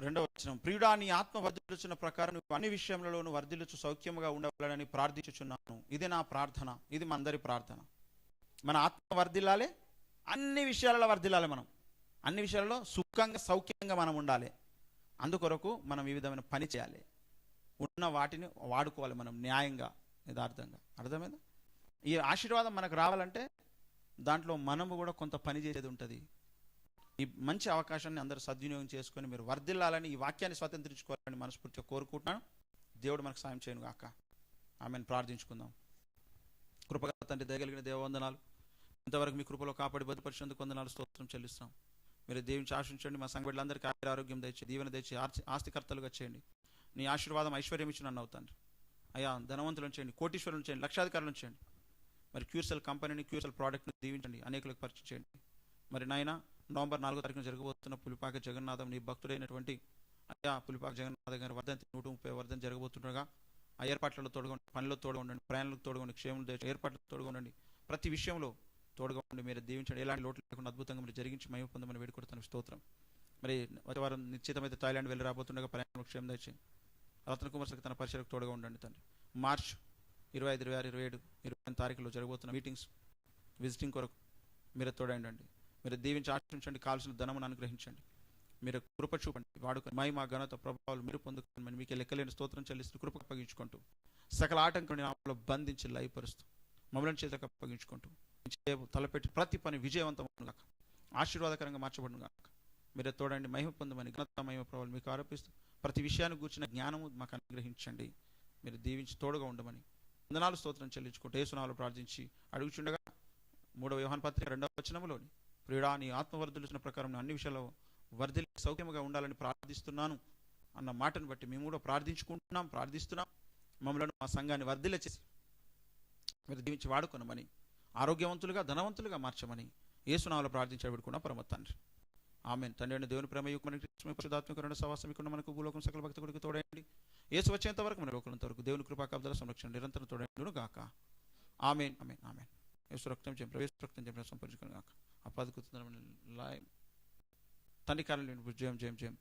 రెండవ వచనం ప్రియుడా నీ ఆత్మ వర్ధిల్లుచున్న ప్రకారం నువ్వు అన్ని విషయంలోనూ వర్ధిల్లుచు సౌఖ్యముగా ఉండవాలని ప్రార్థించుచున్నాను. ఇది నా ప్రార్థన ఇది మన అందరి ప్రార్థన. మన ఆత్మ వర్ధిల్లాలి అన్ని విషయాలలో వర్ధిల్లాలి మనం. అన్ని విషయాలలో సుఖంగా సౌఖ్యంగా మనం ఉండాలి. అందుకొరకు మనం ఈ విధమైన పని చేయాలి. ఉన్న వాటిని వాడుకోవాలి మనం న్యాయంగా యథార్థంగా. అర్థమైందా? ఈ ఆశీర్వాదం మనకు రావాలంటే దాంట్లో మనము కూడా కొంత పని చేసేది ఉంటుంది. ఈ మంచి అవకాశాన్ని అందరూ సద్వినియోగం చేసుకొని మీరు వర్ధిల్లాలని ఈ వాక్యాన్ని స్వతంత్రించుకోవాలని మనస్ఫూర్తిగా కోరుకుంటున్నాను. దేవుడు మనకు సాయం చేయను గాక. ఆమెను. ప్రార్థించుకుందాం. కృపగా తండ్రి దయగలిగిన దేవవందనాలు. ఇంతవరకు మీ కృపలో కాపాడి బతుపరిచినందుకు వందనాలు స్తోత్రం చెల్లిస్తాం. మీరు దేవుని ఆశించండి మా సంఘటనలందరికీ బిడ్డలందరికీ ఆయుర ఆరోగ్యం దయచి దీవెన దయచి ఆర్చి ఆస్తికర్తలుగా చేయండి. నీ ఆశీర్వాదం ఐశ్వర్యం ఇచ్చి నన్ను అవుతాను అయ్యా ధనవంతులను చేయండి. కోటీశ్వరులను చేయండి. లక్షాధికారులను చేయండి. మరి క్యూర్సెల్ కంపెనీని క్యూర్సెల్ ప్రోడక్ట్ని దీవించండి. అనేకులకు పరిచయం చేయండి. మరి నాయన నవంబర్ నాలుగో తారీఖున జరగబోతున్న పులిపాక జగన్నాథం నీ భక్తుడైనటువంటి అయ్యా పులిపాక జగన్నాథ గారి వర్ధంతి నూట ముప్పై వర్ధంతి జరగబోతుండగా ఆ ఏర్పాట్లలో తోడుగా పనిలో తోడుగా ఉండండి ప్రయాణాలకు తోడుగా ఉండండి క్షేమం ఏర్పాట్లకు తోడుగా ఉండండి ప్రతి విషయంలో తోడుగా ఉండి మీరు దీవించండి. ఎలాంటి లోటు లేకుండా అద్భుతంగా మీరు జరిగించి మహిమ పొందమని వేడుకొడుతున్న స్తోత్రం. మరి వచ్చే వారం నిశ్చితమైతే థాయిలాండ్ వెళ్ళి రాబోతుండగా ప్రయాణం క్షేమం దయచి రత్న కుమార్ తన పరిచయకు తోడుగా ఉండండి తండ్రి. మార్చ్ ఇరవై ఐదు ఇరవై ఆరు ఇరవై ఏడు ఇరవై తారీఖులో జరగబోతున్న మీటింగ్స్ విజిటింగ్ కొరకు మీరు తోడండి మీరు దీవించి ఆశించండి కావాల్సిన ధనమును అనుగ్రహించండి. మీరు కృప చూపండి వాడుకొని మా ఘనత ప్రభావాలు మీరు పొందుకోమని మీకు లెక్కలేని స్తోత్రం చెల్లిస్తూ కృప అప్పగించుకుంటూ సకల ఆటంకుని నామలో బంధించి లయపరుస్తూ మమ్మల్ని చేతకు అప్పగించుకుంటూ తలపెట్టి ప్రతి పని విజయవంతం కాక ఆశీర్వాదకరంగా మార్చబడును కాక మీరే తోడండి మహిమ పొందమని ఘనత మహిమ ప్రభావాలు మీకు ఆరోపిస్తూ ప్రతి విషయాన్ని గూర్చిన జ్ఞానము మాకు అనుగ్రహించండి. మీరు దీవించి తోడుగా ఉండమని వందనాలు స్తోత్రం చెల్లించుకుంటూ ఏసునాలు ప్రార్థించి అడుగుచుండగా మూడవ యోహాన్ పత్రిక రెండవ వచనములోని ప్రియుడా నీ ఆత్మవర్ధులుసిన ప్రకారం అన్ని విషయాల్లో వర్ధలి సౌఖ్యముగా ఉండాలని ప్రార్థిస్తున్నాను అన్న మాటను బట్టి మేము కూడా ప్రార్థించుకుంటున్నాం ప్రార్థిస్తున్నాం. మమ్మల్ని మా సంఘాన్ని వర్ధిల్ల చేసి మీరు దీవించి వాడుకొనమని ఆరోగ్యవంతులుగా ధనవంతులుగా మార్చమని ఏసునామలో ప్రార్థించి పెడుకున్న పరమ తండ్రి. ఆమె తండ్రి అయిన దేవుని ప్రేమ యుగ మనకి పరిశుధాత్మక రెండు సవాసం మనకు భూలోకం సకల భక్తి కొడుకు తోడండి ఏసు వచ్చేంత వరకు మన లోకలంత వరకు దేవుని కృపా సంరక్షణ నిరంతరం తోడండి గాక ఆమెన్. ఆమెన్. ఆమెన్. యేసు రక్తం చెప్పిన ప్రవేశ రక్తం చెప్పిన సంపరించుకుని గాక అపాదకుతుందని తండ్రి కాలం జయం జయం జయం